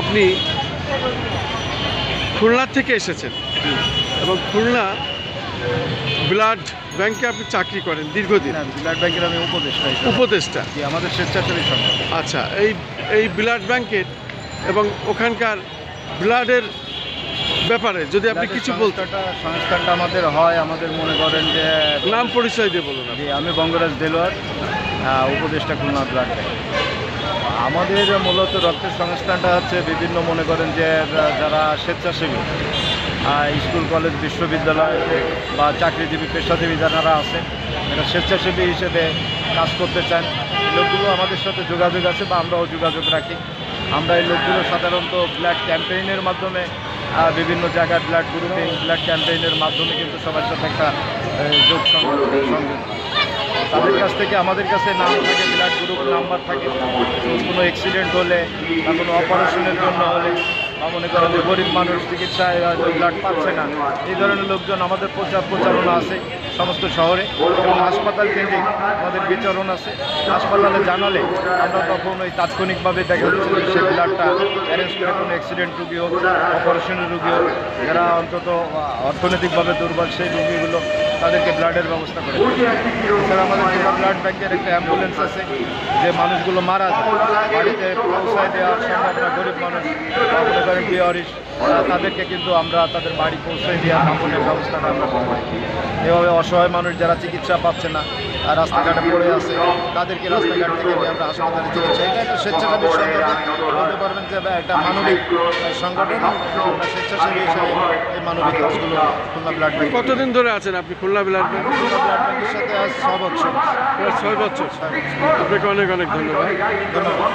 আপনি খুলনা থেকে এসেছেন। এবং খুলনা ব্লাড ব্যাংকে আপনি চাকরি করেন দীর্ঘদিন। ব্লাড ব্যাংকের আমি উপদেষ্টা উপদেষ্টা? আমাদের স্বেচ্ছাসেবী সংগঠন আচ্ছা এই এই ব্লাড ব্যাংকের এবং ওখানকার ব্লাডের ব্যাপারে যদি আপনি কিছু বলতেন সংস্থাটা আমাদের হয় আমাদের মনে করেন যে নাম পরিচয় দিয়ে বলুন আমি বঙ্গরাজ দেলোয়ার উপদেষ্টা খুলনা ব্লাড ব্যাংক। আমাদের মূলত রক্তের সংস্থানটা হচ্ছে বিভিন্ন মনে করেন যে যারা স্বেচ্ছাসেবী স্কুল কলেজ বিশ্ববিদ্যালয় বা চাকরিজীবী পেশাজীবী যারা আছেন এরা স্বেচ্ছাসেবী হিসেবে কাজ করতে চান। এই লোকগুলো আমাদের সাথে যোগাযোগ আছে বা আমরাও যোগাযোগ রাখি। আমরা এই লোকগুলো সাধারণত ব্লাড ক্যাম্পেইনের মাধ্যমে বিভিন্ন জায়গায় ব্লাড গ্রুপিং ব্লাড ক্যাম্পেইনের মাধ্যমে কিন্তু সবার সাথে একটা যোগ সংযোগ তাদের কাছ থেকে আমাদের কাছে নাম থাকে, ব্লাড গ্রুপ নাম্বার থাকে। কোনো অ্যাক্সিডেন্ট হলে বা কোনো অপারেশনের জন্য হলে বা মনে করেন যে গরিব মানুষ চিকিৎসায় ব্লাড পাচ্ছে না, এই ধরনের লোকজন আমাদের প্রচার প্রচারণা আছে সমস্ত শহরে এবং হাসপাতাল কেন্দ্রিক আমাদের বিচরণ আছে। হাসপাতালে জানালে আমরা তখন ওই তাৎক্ষণিকভাবে দেখা যাচ্ছে সেই ব্লাডটা অ্যারেঞ্জ করে কোনো অ্যাক্সিডেন্ট রুগী হোক অপারেশনের রুগী হোক, যারা অন্তত অর্থনৈতিকভাবে দুর্বল সেই রুগীগুলো তাদেরকে ব্লাডের ব্যবস্থা করে এছাড়া আমাদের জেলা ব্লাড ব্যাংকের একটা অ্যাম্বুলেন্স আছে, যে মানুষগুলো মারা যায়, বাড়িতে পৌঁছায় দেওয়ার সম্ভব না গরিব মানুষ মনে তাদেরকে কিন্তু আমরা তাদের বাড়ি পৌঁছে দেওয়ার কাপড়ের ব্যবস্থাটা আমরা করি এভাবে অসহায় মানুষ যারা চিকিৎসা পাচ্ছে না, আর রাস্তাঘাটে পড়ে আছে, তাদেরকে রাস্তাঘাট থেকে আমরা হাসপাতালে চিকিৎসা এটা একটা স্বেচ্ছাসেবী সংগঠন। একটা মানবিক সংগঠন স্বেচ্ছাসেবী হিসাবে এই মানবিক কাজগুলো খুলনা ব্লাড ব্যাংক কতদিন ধরে আছেন আপনি Khulna blood bank? Khulna blood ব্যাংকের সাথে আজ ছ বছর। প্রায় ছয় বছর। ছয় বছর। আপনাকে অনেক অনেক ধন্যবাদ। ধন্যবাদ।